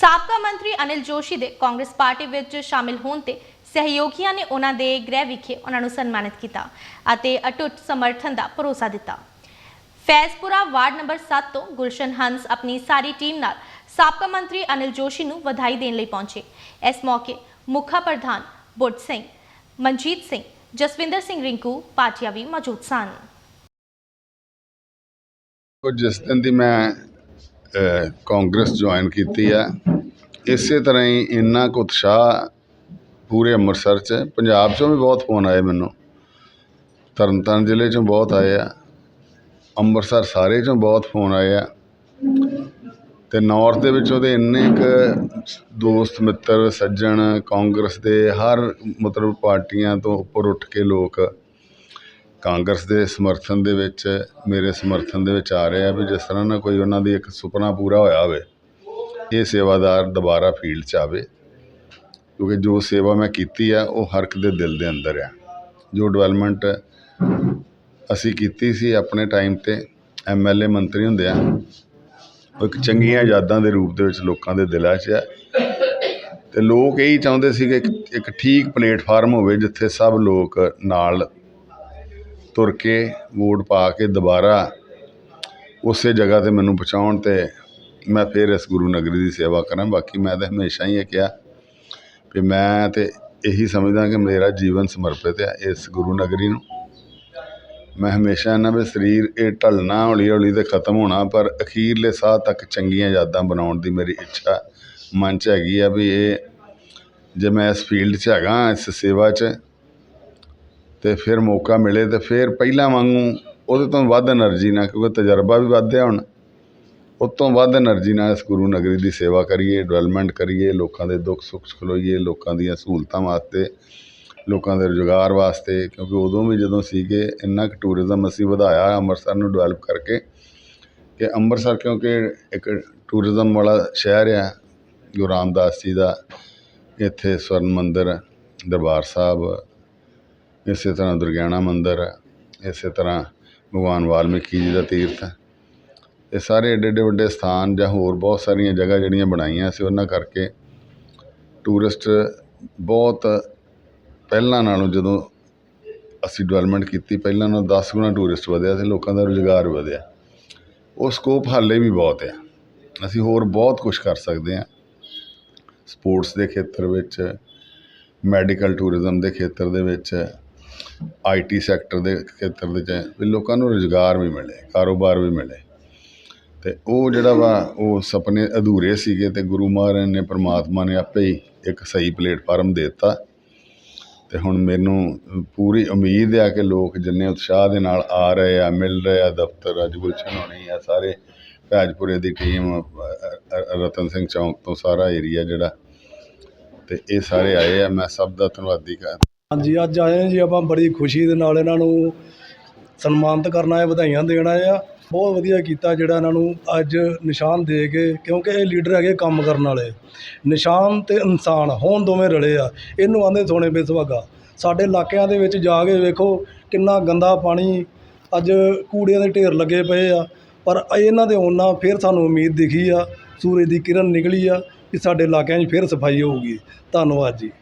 ਸਾਬਕਾ ਮੰਤਰੀ ਅਨਿਲ ਜੋਸ਼ੀ ਦੇ ਕਾਂਗਰਸ ਪਾਰਟੀ ਵਿੱਚ ਸ਼ਾਮਿਲ ਹੋਣ ਤੇ ਸਹਿਯੋਗੀਆਂ ਨੇ ਉਹਨਾਂ ਦੇ ਗ੍ਰਹਿ ਵਿਖੇ ਉਹਨਾਂ ਨੂੰ ਸਨਮਾਨਿਤ ਕੀਤਾ ਅਤੇ ਅਟੁੱਟ ਸਮਰਥਨ ਦਾ ਭਰੋਸਾ ਦਿੱਤਾ। ਫੈਜ਼ਪੁਰਾ ਵਾਰਡ ਨੰਬਰ 7 ਤੋਂ ਗੁਲਸ਼ਨ ਹੰਸ ਆਪਣੀ ਸਾਰੀ ਟੀਮ ਨਾਲ ਸਾਬਕਾ ਮੰਤਰੀ ਅਨਿਲ ਜੋਸ਼ੀ ਨੂੰ ਵਧਾਈ ਦੇਣ ਲਈ ਪਹੁੰਚੇ। ਇਸ ਮੌਕੇ ਮੁੱਖਾ ਪ੍ਰਧਾਨ ਬੁੱਟ ਸਿੰਘ, ਮਨਜੀਤ ਸਿੰਘ, ਜਸਵਿੰਦਰ ਸਿੰਘ ਰਿੰਕੂ ਪਾਟਿਆ ਵੀ ਮੌਜੂਦ ਸਨ। ਜਿਸ ਦਿਨ ਦੀ ਮੈਂ ਕਾਂਗਰਸ ਜੁਆਇਨ ਕੀਤੀ ਆ ਇਸੇ ਤਰ੍ਹਾਂ ਹੀ ਇੰਨਾ ਕੁ ਉਤਸ਼ਾਹ ਪੂਰੇ ਅੰਮ੍ਰਿਤਸਰ 'ਚ। ਪੰਜਾਬ 'ਚੋਂ ਵੀ ਬਹੁਤ ਫੋਨ ਆਏ ਮੈਨੂੰ। ਤਰਨ ਤਾਰਨ ਜ਼ਿਲ੍ਹੇ 'ਚੋਂ ਬਹੁਤ ਆਏ ਆ। ਅੰਮ੍ਰਿਤਸਰ ਸਾਰੇ 'ਚੋਂ ਬਹੁਤ ਫੋਨ ਆਏ ਆ। ਅਤੇ ਨੌਰਥ ਦੇ ਵਿੱਚ ਉਹਦੇ ਇੰਨੇ ਕੁ ਦੋਸਤ, ਮਿੱਤਰ, ਸੱਜਣ ਕਾਂਗਰਸ ਦੇ ਹਰ ਮਤਲਬ ਪਾਰਟੀਆਂ ਤੋਂ ਉੱਪਰ ਉੱਠ ਕੇ ਲੋਕ ਕਾਂਗਰਸ ਦੇ ਸਮਰਥਨ ਦੇ ਵਿੱਚ, ਮੇਰੇ ਸਮਰਥਨ ਦੇ ਵਿੱਚ ਆ ਰਹੇ ਆ ਵੀ ਜਿਸ ਤਰ੍ਹਾਂ ਨਾ ਕੋਈ ਉਹਨਾਂ ਦੀ ਇੱਕ ਸੁਪਨਾ ਪੂਰਾ ਹੋਇਆ ਹੋਵੇ, ਇਹ ਸੇਵਾਦਾਰ ਦੁਬਾਰਾ ਫੀਲਡ 'ਚ ਆਵੇ, ਕਿਉਂਕਿ ਜੋ ਸੇਵਾ ਮੈਂ ਕੀਤੀ ਆ, ਉਹ ਹਰ ਇੱਕ ਦੇ ਦਿਲ ਦੇ ਅੰਦਰ ਆ। ਜੋ ਡਿਵੈਲਪਮੈਂਟ ਅਸੀਂ ਕੀਤੀ ਸੀ ਆਪਣੇ ਟਾਈਮ ਤੇ ਐਮਐਲਏ ਮੰਤਰੀ ਹੁੰਦੇ ਆ, ਉਹ ਇੱਕ ਚੰਗੀਆਂ ਯਾਦਾਂ ਦੇ ਰੂਪ ਦੇ ਵਿੱਚ ਲੋਕਾਂ ਦੇ ਦਿਲਾਂ 'ਚ ਆ। ਤੇ ਲੋਕ ਇਹੀ ਚਾਹੁੰਦੇ ਸੀ ਕਿ ਇੱਕ ਠੀਕ ਪਲੇਟਫਾਰਮ ਹੋਵੇ ਜਿੱਥੇ ਸਭ ਲੋਕ ਨਾਲ ਤੁਰ ਕੇ ਵੋਟ ਪਾ ਕੇ ਦੁਬਾਰਾ ਉਸੇ ਜਗ੍ਹਾ ਤੇ ਮੈਨੂੰ ਪਹੁੰਚਾਉਣ ਤੇ ਮੈਂ ਫਿਰ ਇਸ ਗੁਰੂ ਨਗਰੀ ਦੀ ਸੇਵਾ ਕਰਾਂ। ਬਾਕੀ ਮੈਂ ਤਾਂ ਹਮੇਸ਼ਾ ਹੀ ਇਹ ਕਿਹਾ ਕਿ ਮੈਂ ਤੇ ਇਹੀ ਸਮਝਦਾ ਕਿ ਮੇਰਾ ਜੀਵਨ ਸਮਰਪਿਤ ਹੈ ਇਸ ਗੁਰੂ ਨਗਰੀ ਨੂੰ। ਮੈਂ ਹਮੇਸ਼ਾ ਇਹਨਾਂ ਵੀ ਸਰੀਰ ਇਹ ਢਲਣਾ ਹੌਲੀ ਹੌਲੀ ਤੇ ਖਤਮ ਹੋਣਾ, ਪਰ ਅਖੀਰਲੇ ਸਾਹ ਤੱਕ ਚੰਗੀਆਂ ਯਾਦਾਂ ਬਣਾਉਣ ਦੀ ਮੇਰੀ ਇੱਛਾ ਮਨ 'ਚ ਹੈਗੀ ਆ ਵੀ ਇਹ ਜੇ ਮੈਂ ਇਸ ਫੀਲਡ 'ਚ ਹੈਗਾ, ਇਸ ਸੇਵਾ 'ਚ ਅਤੇ ਫਿਰ ਮੌਕਾ ਮਿਲੇ ਤਾਂ ਫਿਰ ਪਹਿਲਾਂ ਵਾਂਗੂ ਉਹਦੇ ਤੋਂ ਵੱਧ ਐਨਰਜੀ ਨਾਲ, ਕਿਉਂਕਿ ਤਜਰਬਾ ਵੀ ਵਧਿਆ ਹੁਣ ਉਹ ਤੋਂ ਵੱਧ ਐਨਰਜੀ ਨਾਲ ਇਸ ਗੁਰੂ ਨਗਰੀ ਦੀ ਸੇਵਾ ਕਰੀਏ ਡਿਵੈਲਪਮੈਂਟ ਕਰੀਏ, ਲੋਕਾਂ ਦੇ ਦੁੱਖ ਸੁੱਖ ਖਲੋਈਏ, ਲੋਕਾਂ ਦੀਆਂ ਸਹੂਲਤਾਂ ਵਾਸਤੇ, ਲੋਕਾਂ ਦੇ ਰੁਜ਼ਗਾਰ ਵਾਸਤੇ, ਕਿਉਂਕਿ ਉਦੋਂ ਵੀ ਜਦੋਂ ਸੀਗੇ ਇੰਨਾ ਕੁ ਟੂਰਿਜ਼ਮ ਅਸੀਂ ਵਧਾਇਆ ਅੰਮ੍ਰਿਤਸਰ ਨੂੰ ਡਿਵੈਲਪ ਕਰਕੇ ਕਿ ਅੰਮ੍ਰਿਤਸਰ ਕਿਉਂਕਿ ਇੱਕ ਟੂਰਿਜ਼ਮ ਵਾਲਾ ਸ਼ਹਿਰ ਆ, ਗੁਰੂ ਰਾਮਦਾਸ ਜੀ ਦਾ, ਇੱਥੇ ਸਵਰਨ ਮੰਦਰ, ਦਰਬਾਰ ਸਾਹਿਬ ਇਸੇ ਤਰ੍ਹਾਂ ਦੁਰਗਿਆਣਾ ਮੰਦਿਰ ਹੈ, ਇਸੇ ਤਰ੍ਹਾਂ ਭਗਵਾਨ ਵਾਲਮੀਕੀ ਜੀ ਦਾ ਤੀਰਥ ਹੈ। ਇਹ ਸਾਰੇ ਐਡੇ ਐਡੇ ਵੱਡੇ ਸਥਾਨ ਜਾਂ ਹੋਰ ਬਹੁਤ ਸਾਰੀਆਂ ਜਗ੍ਹਾ ਜਿਹੜੀਆਂ ਬਣਾਈਆਂ ਸੀ ਉਹਨਾਂ ਕਰਕੇ ਟੂਰਿਸਟ ਬਹੁਤ ਪਹਿਲਾਂ ਨਾਲੋਂ ਜਦੋਂ ਅਸੀਂ ਡਿਵੈਲਪਮੈਂਟ ਕੀਤੀ, ਪਹਿਲਾਂ ਨਾਲੋਂ 10 ਗੁਣਾ ਟੂਰਿਸਟ ਵਧਿਆ ਤੇ ਲੋਕਾਂ ਦਾ ਰੁਜ਼ਗਾਰ ਵਧਿਆ। ਉਹ ਸਕੋਪ ਹਾਲੇ ਵੀ ਬਹੁਤ ਆ। ਅਸੀਂ ਹੋਰ ਬਹੁਤ ਕੁਝ ਕਰ ਸਕਦੇ ਹਾਂ। ਸਪੋਰਟਸ ਦੇ ਖੇਤਰ ਵਿੱਚ ਮੈਡੀਕਲ ਟੂਰਿਜ਼ਮ ਦੇ ਖੇਤਰ ਦੇ ਵਿੱਚ ਆਈ ਟੀ ਸੈਕਟਰ ਦੇ ਖੇਤਰ ਦੇ ਵਿੱਚ ਵੀ ਲੋਕਾਂ ਨੂੰ ਰੁਜ਼ਗਾਰ ਵੀ ਮਿਲੇ, ਕਾਰੋਬਾਰ ਵੀ ਮਿਲੇ। ਅਤੇ ਉਹ ਜਿਹੜਾ ਵਾ, ਉਹ ਸੁਪਨੇ ਅਧੂਰੇ ਸੀਗੇ ਅਤੇ ਗੁਰੂ ਮਹਾਰਾਜ ਨੇ, ਪਰਮਾਤਮਾ ਨੇ ਆਪੇ ਹੀ ਇੱਕ ਸਹੀ ਪਲੇਟਫਾਰਮ ਦੇ ਦਿੱਤਾ। ਅਤੇ ਹੁਣ ਮੈਨੂੰ ਪੂਰੀ ਉਮੀਦ ਆ ਕਿ ਲੋਕ ਜਿੰਨੇ ਉਤਸ਼ਾਹ ਦੇ ਨਾਲ ਆ ਰਹੇ ਆ, ਮਿਲ ਰਹੇ ਆ, ਦਫ਼ਤਰ ਅੱਜ ਗੁਲਸ਼ਨ ਹੋਣੀ ਆ, ਸਾਰੇ ਭੈਜਪੁਰੇ ਦੀ ਟੀਮ ਰਤਨ ਸਿੰਘ ਚੌਂਕ ਤੋਂ ਸਾਰਾ ਏਰੀਆ ਜਿਹੜਾ। ਅਤੇ ਇਹ ਸਾਰੇ ਆਏ ਆ, ਮੈਂ ਸਭ ਦਾ ਧੰਨਵਾਦੀ ਕਰ ਹਾਂਜੀ, ਅੱਜ ਆਏ ਹਾਂ ਜੀ, ਆਪਾਂ ਬੜੀ ਖੁਸ਼ੀ ਦੇ ਨਾਲ ਇਹਨਾਂ ਨੂੰ ਸਨਮਾਨਿਤ ਕਰਨਾ ਹੈ, ਵਧਾਈਆਂ ਦੇਣਾ ਆ ਬਹੁਤ ਵਧੀਆ ਕੀਤਾ ਜਿਹੜਾ ਇਹਨਾਂ ਨੂੰ ਅੱਜ ਨਿਸ਼ਾਨ ਦੇ ਕੇ, ਕਿਉਂਕਿ ਇਹ ਲੀਡਰ ਹੈਗੇ ਕੰਮ ਕਰਨ ਵਾਲੇ। ਨਿਸ਼ਾਨ ਤੇ ਇਨਸਾਨ, ਹੋਣ ਦੋਵੇਂ ਰਲੇ ਆ। ਇਹਨੂੰ ਆਂਦੇ ਸੋਨੇ ਸੁਹਾਗਾ ਸਾਡੇ ਇਲਾਕਿਆਂ ਦੇ ਵਿੱਚ ਜਾ ਕੇ ਵੇਖੋ ਕਿੰਨਾ ਗੰਦਾ ਪਾਣੀ ਅੱਜ ਕੂੜਿਆਂ ਦੇ ਢੇਰ ਲੱਗੇ ਪਏ ਆ। ਪਰ ਇਹਨਾਂ ਦੇ ਆਉਣ ਫਿਰ ਸਾਨੂੰ ਉਮੀਦ ਦਿਖੀ ਆ, ਸੂਰਜ ਦੀ ਕਿਰਨ ਨਿਕਲੀ ਆ ਕਿ ਸਾਡੇ ਇਲਾਕਿਆਂ 'ਚ ਫਿਰ ਸਫ਼ਾਈ ਹੋਊਗੀ। ਧੰਨਵਾਦ ਜੀ।